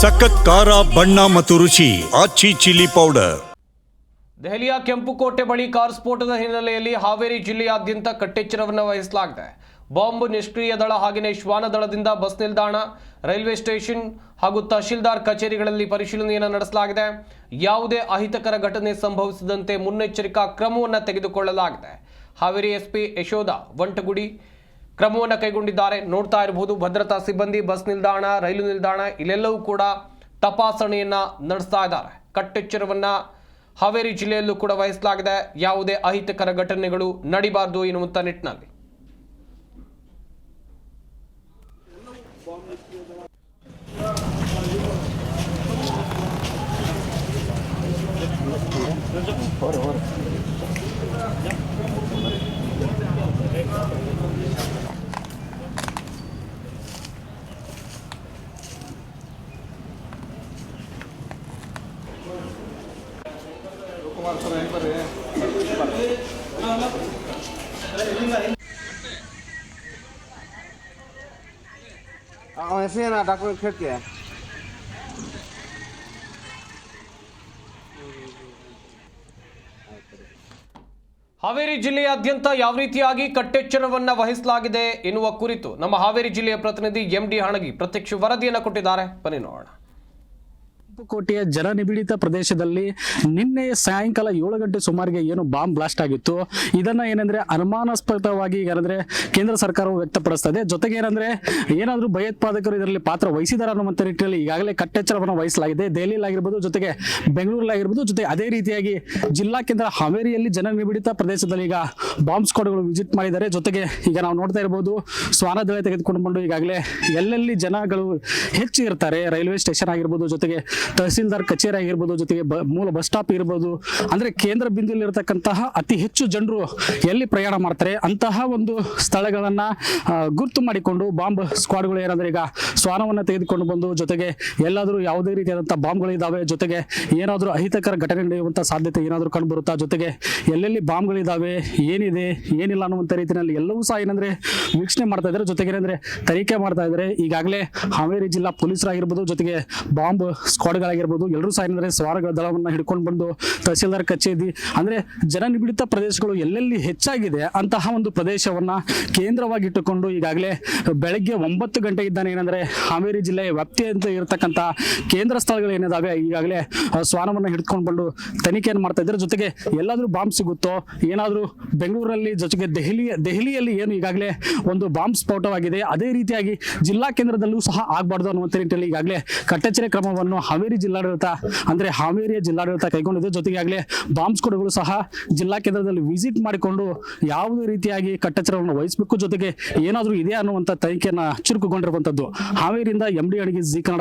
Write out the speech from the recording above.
ಸಖತ್ ಖಾರ, ಬಣ್ಣ ಮತ್ತು ರುಚಿ, ಆಚಿ ಚಿಲ್ಲಿ ಪೌಡರ್. ದೆಹಲಿಯ ಕೆಂಪುಕೋಟೆ ಬಳಿ ಕಾರ್ ಸ್ಫೋಟದ ಹಿನ್ನೆಲೆಯಲ್ಲಿ ಹಾವೇರಿ ಜಿಲ್ಲೆಯಾದ್ಯಂತ ಕಟ್ಟೆಚ್ಚರವನ್ನು ವಹಿಸಲಾಗಿದೆ. ಬಾಂಬ್ ನಿಷ್ಕ್ರಿಯ ದಳ ಹಾಗೆಯೇ ಶ್ವಾನ ದಳದಿಂದ ಬಸ್ ನಿಲ್ದಾಣ, ರೈಲ್ವೆ ಸ್ಟೇಷನ್ ಹಾಗೂ ತಹಶೀಲ್ದಾರ್ ಕಚೇರಿಗಳಲ್ಲಿ ಪರಿಶೀಲನೆಯನ್ನು ನಡೆಸಲಾಗಿದೆ. ಯಾವುದೇ ಅಹಿತಕರ ಘಟನೆ ಸಂಭವಿಸದಂತೆ ಮುನ್ನೆಚ್ಚರಿಕಾ ಕ್ರಮವನ್ನು ತೆಗೆದುಕೊಳ್ಳಲಾಗಿದೆ. ಹಾವೇರಿ ಎಸ್ಪಿ ಯಶೋಧ ವಂಟಗುಡಿ ಕ್ರಮವನ್ನು ಕೈಗೊಂಡಿದ್ದಾರೆ. ನೋಡ್ತಾ ಇರಬಹುದು, ಭದ್ರತಾ ಸಿಬ್ಬಂದಿ, ಬಸ್ ನಿಲ್ದಾಣ, ರೈಲು ನಿಲ್ದಾಣ, ಇಲ್ಲೆಲ್ಲವೂ ಕೂಡ ತಪಾಸಣೆಯನ್ನ ನಡೆಸ್ತಾ ಇದ್ದಾರೆ. ಕಟ್ಟೆಚ್ಚರವನ್ನ ಹಾವೇರಿ ಜಿಲ್ಲೆಯಲ್ಲೂ ಕೂಡ ವಹಿಸಲಾಗಿದೆ. ಯಾವುದೇ ಅಹಿತಕರ ಘಟನೆಗಳು ನಡಿಬಾರದು ಎನ್ನುವಂಥ ನಿಟ್ಟಿನಲ್ಲಿ. ಅವನ ಹೆಸರೇನ? ಡಾಕ್ಟರ್ ಕೇಳ್ತೀಯ ಹಾವೇರಿ ಜಿಲ್ಲೆಯಾದ್ಯಂತ ಯಾವ ರೀತಿಯಾಗಿ ಕಟ್ಟೆಚ್ಚರವನ್ನ ವಹಿಸಲಾಗಿದೆ ಎನ್ನುವ ಕುರಿತು ನಮ್ಮ ಹಾವೇರಿ ಜಿಲ್ಲೆಯ ಪ್ರತಿನಿಧಿ ಎಂಡಿ ಹಣಗಿ ಪ್ರತ್ಯಕ್ಷ ವರದಿಯನ್ನು ಕೊಟ್ಟಿದ್ದಾರೆ. ಬನ್ನಿ ನೋಡೋಣ. ಕೋಟೆಯ ಜನನಿಬಿಡಿತ ಪ್ರದೇಶದಲ್ಲಿ ನಿನ್ನೆ ಸಾಯಂಕಾಲ ಏಳು ಗಂಟೆ ಸುಮಾರಿಗೆ ಏನು ಬಾಂಬ್ ಬ್ಲಾಸ್ಟ್ ಆಗಿತ್ತು. ಇದನ್ನ ಏನಂದ್ರೆ ಅನುಮಾನಾಸ್ಪದವಾಗಿ ಏನಂದ್ರೆ ಕೇಂದ್ರ ಸರ್ಕಾರವು ವ್ಯಕ್ತಪಡಿಸ್ತಾ ಇದೆ ಜೊತೆಗೆ ಏನಂದ್ರೆ ಏನಾದರೂ ಭಯೋತ್ಪಾದಕರು ಇದರಲ್ಲಿ ಪಾತ್ರ ವಹಿಸಿದಾರ ಅನ್ನುವಂಥ ನಿಟ್ಟಿನಲ್ಲಿ ಈಗಾಗಲೇ ಕಟ್ಟೆಚ್ಚರವನ್ನು ವಹಿಸಲಾಗಿದೆ. ದೆಹಲಿಯಲ್ಲಾಗಿರ್ಬೋದು ಜೊತೆಗೆ ಬೆಂಗಳೂರಲ್ಲಾಗಿರ್ಬೋದು ಜೊತೆ ಅದೇ ರೀತಿಯಾಗಿ ಜಿಲ್ಲಾ ಕೇಂದ್ರ ಹಾವೇರಿಯಲ್ಲಿ ಜನನಿಬಿಡಿತ ಪ್ರದೇಶದಲ್ಲಿ ಈಗ ಬಾಂಬ್ ಸ್ಕ್ವಾಡ್ಗಳು ವಿಸಿಟ್ ಮಾಡಿದ್ದಾರೆ. ಜೊತೆಗೆ ಈಗ ನಾವು ನೋಡ್ತಾ ಇರಬಹುದು ಸ್ವಾನದಳೆ ತೆಗೆದುಕೊಂಡು ಬಂದು ಈಗಾಗಲೇ ಎಲ್ಲೆಲ್ಲಿ ಜನಗಳು ಹೆಚ್ಚು ಇರ್ತಾರೆ ರೈಲ್ವೆ ಸ್ಟೇಷನ್ ಆಗಿರ್ಬೋದು, ಜೊತೆಗೆ ತಹಸೀಲ್ದಾರ್ ಕಚೇರಿ ಆಗಿರ್ಬೋದು, ಜೊತೆಗೆ ಮೂಲ ಬಸ್ ಸ್ಟಾಪ್ ಇರ್ಬೋದು. ಅಂದ್ರೆ ಕೇಂದ್ರ ಬಿಂದುவில் ಇರತಕ್ಕಂತಹ ಅತಿ ಹೆಚ್ಚು ಜನರು ಎಲ್ಲಿ ಪ್ರಯಾಣ ಮಾಡ್ತಾರೆ ಅಂತಹ ಒಂದು ಸ್ಥಳಗಳನ್ನ ಗುರುತು ಮಾಡಿಕೊಂಡು ಬಾಂಬ್ ಸ್ಕ್ವಾಡ್ಗಳು ಏನಂದ್ರೆ ಈಗ ಶ್ವಾನವನ್ನ ತೆಗೆದುಕೊಂಡು ಬಂದು ಜೊತೆಗೆ ಎಲ್ಲಾದರೂ ಯಾವುದೇ ರೀತಿಯಾದಂತಹ ಬಾಂಬ್ಗಳು ಇದಾವೆ, ಜೊತೆಗೆ ಏನಾದರೂ ಅಹಿತಕರ ಘಟನೆ ನಡೆಯುವಂತ ಸಾಧ್ಯತೆ ಏನಾದರೂ ಕಂಡು ಬರುತ್ತಾ ಜೊತೆಗೆ ಎಲ್ಲೆಲ್ಲಿ ಬಾಂಬ್ಗಳಿದಾವೆ ಏನಿದೆ, ಏನಿಲ್ಲ ಅನ್ನುವಂಥ ರೀತಿಯಲ್ಲಿ ಎಲ್ಲವೂ ಸಹ ಏನಂದ್ರೆ ವೀಕ್ಷಣೆ ಮಾಡ್ತಾ ಇದ್ದಾರೆ ಜೊತೆಗೆ ಏನಂದ್ರೆ ತನಿಖೆ ಮಾಡ್ತಾ ಇದ್ದಾರೆ ಈಗಾಗಲೇ ಹಾವೇರಿ ಜಿಲ್ಲಾ ಪೊಲೀಸರಾಗಿರ್ಬೋದು, ಜೊತೆಗೆ ಬಾಂಬ್ ಸ್ಕ್ವಾಡ್ಗಳಾಗಿರ್ಬೋದು ಎಲ್ಲರೂ ಸಹ ಏನಂದ್ರೆ ಸ್ವಾರಗಳ ದಳವನ್ನು ಹಿಡ್ಕೊಂಡು ಬಂದು ತಹಸೀಲ್ದಾರ್ ಕಚೇರಿ, ಅಂದ್ರೆ ಜನನಿಬಿಡಿತ ಪ್ರದೇಶಗಳು ಎಲ್ಲೆಲ್ಲಿ ಹೆಚ್ಚಾಗಿದೆ ಅಂತಹ ಒಂದು ಪ್ರದೇಶವನ್ನ ಕೇಂದ್ರವಾಗಿ ಇಟ್ಟುಕೊಂಡು ಈಗಾಗಲೇ ಬೆಳಗ್ಗೆ ಒಂಬತ್ತು ಗಂಟೆಗಿದ್ದಾನೆ ಏನಂದ್ರೆ ಹಾವೇರಿ ಜಿಲ್ಲೆ ವ್ಯಾಪ್ತಿ ಅಂತ ಇರತಕ್ಕಂಥ ಕೇಂದ್ರ ಸ್ಥಳಗಳು ಏನಿದಾವೆ, ಈಗಾಗಲೇ ಸ್ವಾನವನ್ನ ಹಿಡ್ಕೊಂಡು ಬಂದು ತನಿಖೆಯನ್ನು ಮಾಡ್ತಾ ಇದ್ದಾರೆ. ಜೊತೆಗೆ ಎಲ್ಲಾದರೂ ಬಾಂಬ್ ಸಿಗುತ್ತೋ, ಏನಾದರೂ ಬೆಂಗಳೂರಲ್ಲಿ ಜೊತೆಗೆ ದೆಹಲಿ, ದೆಹಲಿಯಲ್ಲಿ ಏನು ಈಗಾಗಲೇ ಒಂದು ಬಾಂಬ್ ಸ್ಫೋಟವಾಗಿದೆ, ಅದೇ ರೀತಿಯಾಗಿ ಜಿಲ್ಲಾ ಕೇಂದ್ರದಲ್ಲೂ ಸಹ ಆಗಬಾರ್ದು ಅನ್ನುವಂಥ ನಿಟ್ಟಿನಲ್ಲಿ ಈಗಾಗಲೇ ಕಟ್ಟೆಚ್ಚರ ಕ್ರಮವನ್ನು ಹಾವೇರಿ ಜಿಲ್ಲಾಡಳಿತ, ಅಂದ್ರೆ ಹಾವೇರಿಯ ಜಿಲ್ಲಾಡಳಿತ ಕೈಗೊಂಡಿದೆ. ಜೊತೆಗೆ ಆಗಲೇ ಬಾಂಬ್ ಸ್ಕೋಡ್ಗಳು ಸಹ ಜಿಲ್ಲಾ ಕೇಂದ್ರದಲ್ಲಿ ವಿಸಿಟ್ ಮಾಡಿಕೊಂಡು ಯಾವುದೇ ರೀತಿಯಾಗಿ ಕಟ್ಟೆಚ್ಚರವನ್ನು ವಹಿಸಬೇಕು ಜೊತೆಗೆ ಏನಾದರೂ ಇದೆ ಅನ್ನುವಂಥ ತನಿಖೆಯನ್ನು ಚುರುಕುಗೊಂಡಿರುವಂಥದ್ದು ಹಾವೇರಿಯಿಂದ M D Adige Zee Kannada